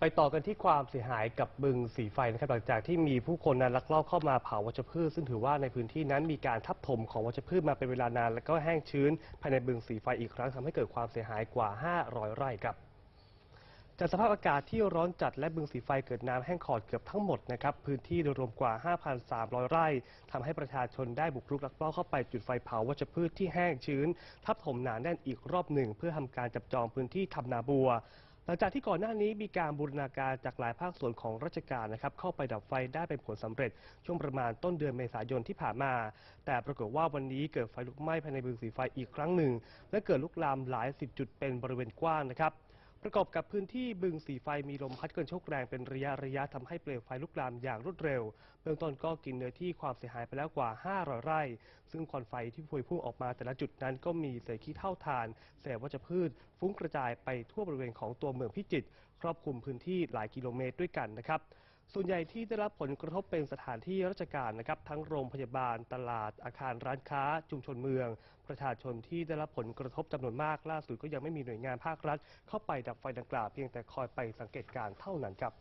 ไปต่อกันที่ความเสียหายกับบึงสีไฟนะครับหลังจากที่มีผู้คนนั้นลักลอบเข้ามาเผาวัชพืช ซึ่งถือว่าในพื้นที่นั้นมีการทับถมของวัชพืชมาเป็นเวลานาน และก็แห้งชื้น ภายในบึงสีไฟอีกครั้งทำให้เกิดความเสียหายกว่า 500 ไร่ครับจากสภาพอากาศที่ร้อนจัดและบึงสีไฟเกิดน้ำแห้งขอดเกือบทั้งหมดนะครับพื้นที่โดยรวมกว่า 5,300 ไร่ทำให้ประชาชนได้บุกรุกลักลอบเข้าไปจุดไฟเผาวัชพืชที่แห้งชื้น ทับถมหนาแน่นอีกรอบหนึ่ง เพื่อทำการจับจองพื้นที่ทำนาบัว ลังจากที่ก่อนหน้านี้มีการบูรณาการจากหลายภาคส่วนของราชการนะครับเข้าไปดับไฟได้เป็นผลสำเร็จ ช่วงประมาณต้นเดือนเมษายนที่ผ่านมา แต่ปรากฏว่าวันนี้เกิดไฟลุกไหม้ภายในบึงสีไฟอีกครั้งหนึ่ง และเกิดลุกลามหลายสิบจุดเป็นบริเวณกว้างนะครับ ประกอบกับพื้นที่บึงสีไฟมีลมพัดกันโชกแรงเป็นระยะระยะทำให้เปลวไฟลุกลามอย่างรวดเร็ว เบื้องต้นก็กินเนื้อที่ความเสียหายไปแล้วกว่า 500 ไร่ ซึ่งควันไฟที่พวยพุ่งออกมาแต่ละจุดนั้นก็มีเศษขี้เท่าทานเศษวัชพืช ฟุ้งกระจายไปทั่วบริเวณของตัวเมืองพิจิตรครอบคลุมพื้นที่หลายกิโลเมตรด้วยกันนะครับ ส่วนใหญ่ที่ได้รับผลกระทบเป็นสถานที่ราชการนะครับทั้งโรงพยาบาลตลาดอาคารร้านค้า ชุมชนเมือง ประชาชนที่ได้รับผลกระทบจำนวนมากล่าสุดก็ยังไม่มีหน่วยงานภาครัฐ เข้าไปดับไฟดังกล่าวเพียงแต่คอยไปสังเกตการณ์เท่านั้นครับ